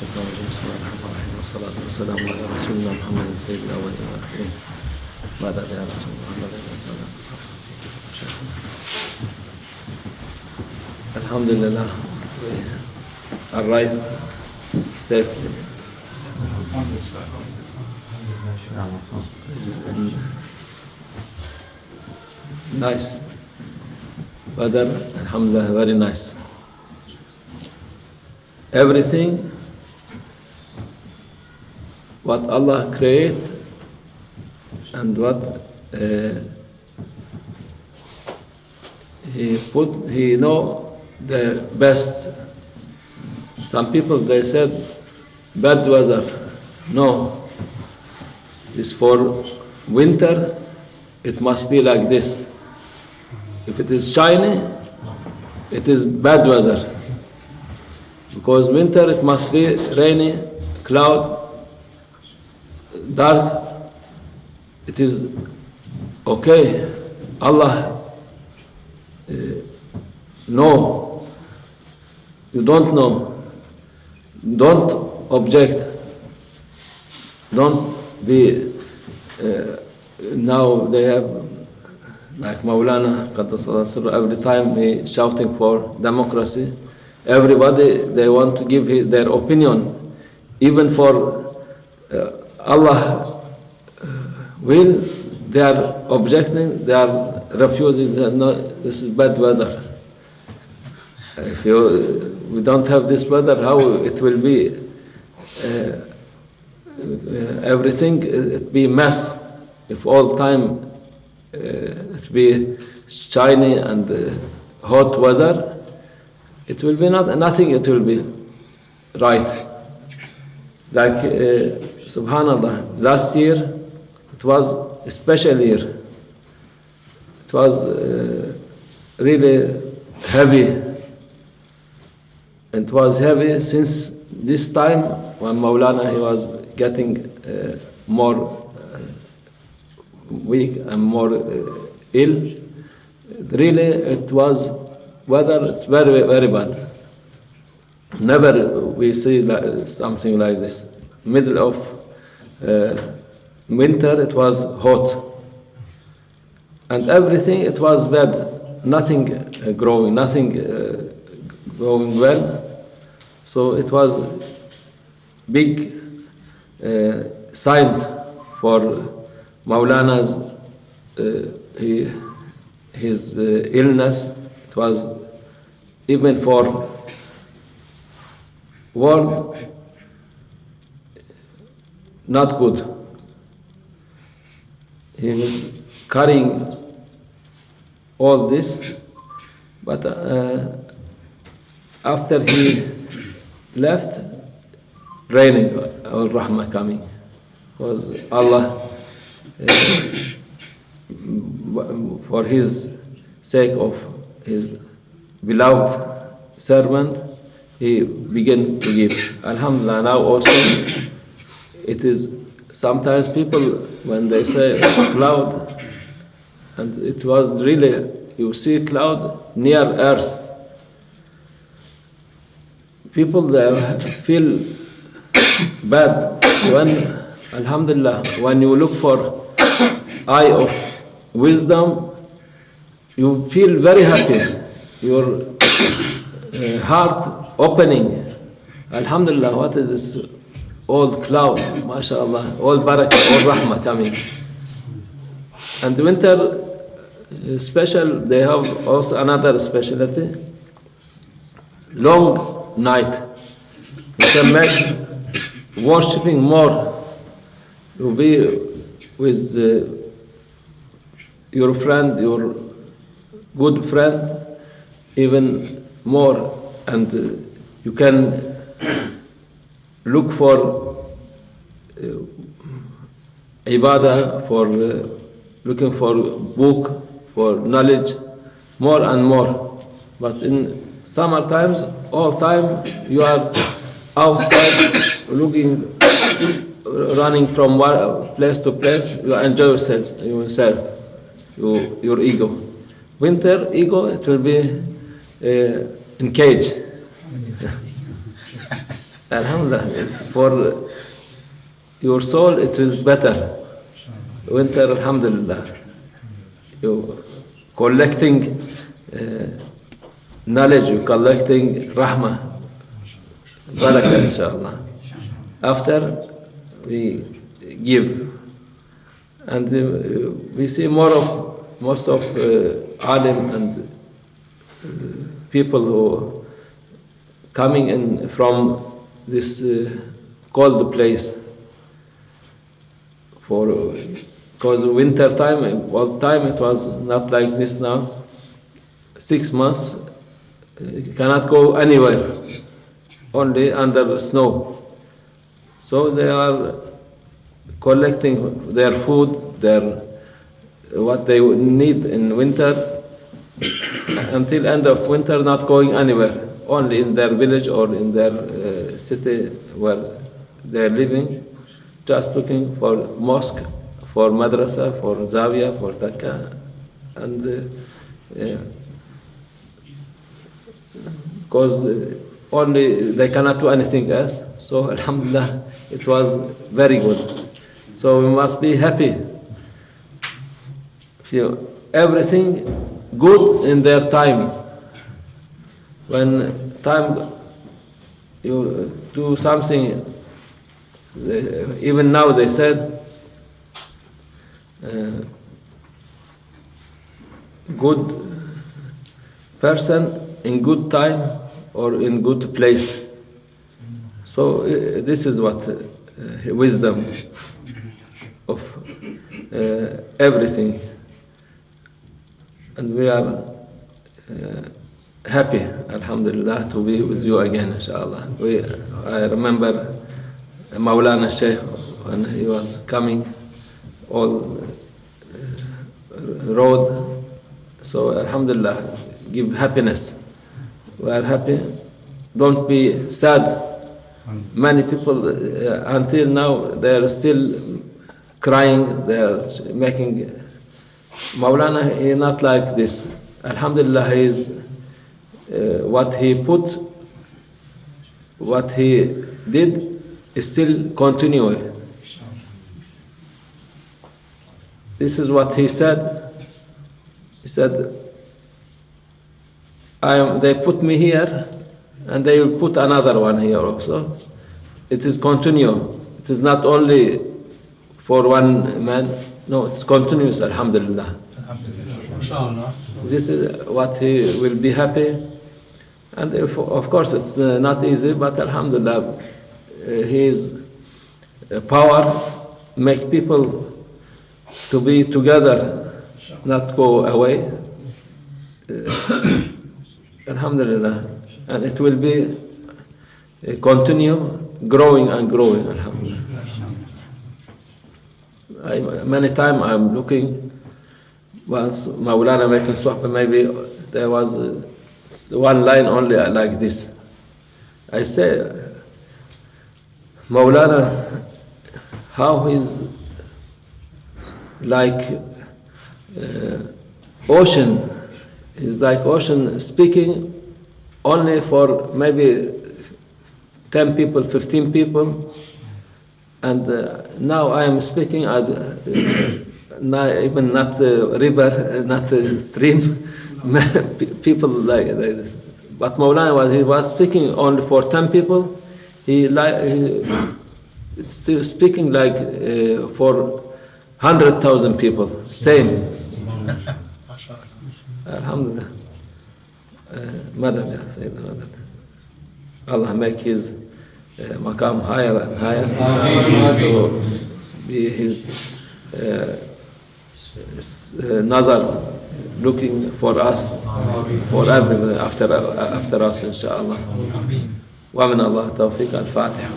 الشيطان الرجيم. بسم الله الرحمن الرحيم. والصلاة والسلام على رسولنا محمد سيد الأولين والآخرين. بعد يا رسول الله محمد Alhamdulillah, we arrived safely. And nice. Weather, Alhamdulillah, very nice. Everything what Allah create and what uh, He put, He know the best. Some people they said bad weather. No, it's for winter. It must be like this. If it is shiny, it is bad weather. Because winter it must be rainy, cloud, dark. It is okay. Allah uh, know. You don't know. Don't object. Don't be. Uh, now they have like Maulana every time he shouting for democracy. Everybody they want to give their opinion, even for uh, Allah uh, will. They are objecting. They are refusing. They are not, this is bad weather. If you, we don't have this weather, how it will be? Uh, uh, everything it be mess if all time uh, it be shiny and uh, hot weather. It will be not nothing. It will be right. Like uh, Subhanallah, last year it was a special year. It was uh, really heavy. And it was heavy since this time when Maulana he was getting uh, more uh, weak and more uh, ill. Really, it was weather. It's very very bad. Never we see something like this. Middle of uh, winter, it was hot, and everything it was bad. Nothing uh, growing, nothing uh, going well. So it was big uh, sign for Maulana's uh, he, his uh, illness. It was even for world not good. He was carrying all this, but uh, after he left, raining, al rahmah coming, was Allah uh, for His sake of His beloved servant, He began to give. Alhamdulillah. Now also, it is sometimes people when they say cloud, and it was really you see cloud near earth. People they feel bad when alhamdulillah when you look for eye of wisdom you feel very happy. Your uh, heart opening. Alhamdulillah what is this old cloud mashallah all barakah all rahmah coming and winter uh, special they have also another specialty long night. You can make worshipping more. You'll be with uh, your friend, your good friend, even more, and uh, you can look for uh, ibadah, for uh, looking for book, for knowledge, more and more. But in summer times, all time you are outside looking, running from one place to place. You enjoy yourself, yourself, your, your ego. Winter ego, it will be uh, in cage. Alhamdulillah, it's for your soul it is better. Winter, Alhamdulillah. You collecting uh, knowledge, you collecting rahmah, barakah, inshallah. After we give, and uh, we see more of most of uh, alim and uh, people who coming in from this uh, cold place for because winter time all time it was not like this now. Six months uh, cannot go anywhere only under snow. So they are collecting their food their what they need in winter. Until end of winter not going anywhere only in their village or in their uh, city where they are living just looking for mosque for madrasa for zawiya for takka and uh, because uh, only they cannot do anything else. So alhamdulillah it was very good. So we must be happy. Everything good in their time. When time you do something, even now they said, uh, good person in good time or in good place. So uh, this is what uh, wisdom of uh, everything and we are uh, happy, Alhamdulillah, to be with you again, inshallah. We, I remember Maulana Sheikh when he was coming, all uh, road. So, Alhamdulillah, give happiness. We are happy. Don't be sad. Many people uh, until now they are still crying. They are making Maulana he not like this. Alhamdulillah, he is uh, what he put, what he did, is still continuing. This is what he said. He said, I am, they put me here, and they will put another one here also. It is continue. It is not only for one man. No, it's continuous. Alhamdulillah. Inshallah. This is what he will be happy. And of course, it's uh, not easy, but Alhamdulillah, uh, his power make people to be together, not go away. Uh, Alhamdulillah, and it will be uh, continue growing and growing. Alhamdulillah. I, many times I'm looking once Maulana making suhbah, maybe there was uh, one line only like this. I say, Maulana, how is like uh, ocean, is like ocean speaking only for maybe 10 people, 15 people, and uh, now I am speaking at, uh, even not a river, uh, not a stream, people like, like this. But Maulana was, he was speaking only for 10 people, he, like, he still speaking like uh, for 100,000 people, same. Alhamdulillah. Uh, Madad, Sayyidina Madad. Allah make his uh, maqam higher and higher to be his uh, uh, nazar looking for us, for everyone after, after us, inshallah. Ameen. ومن الله توفيق الفاتحة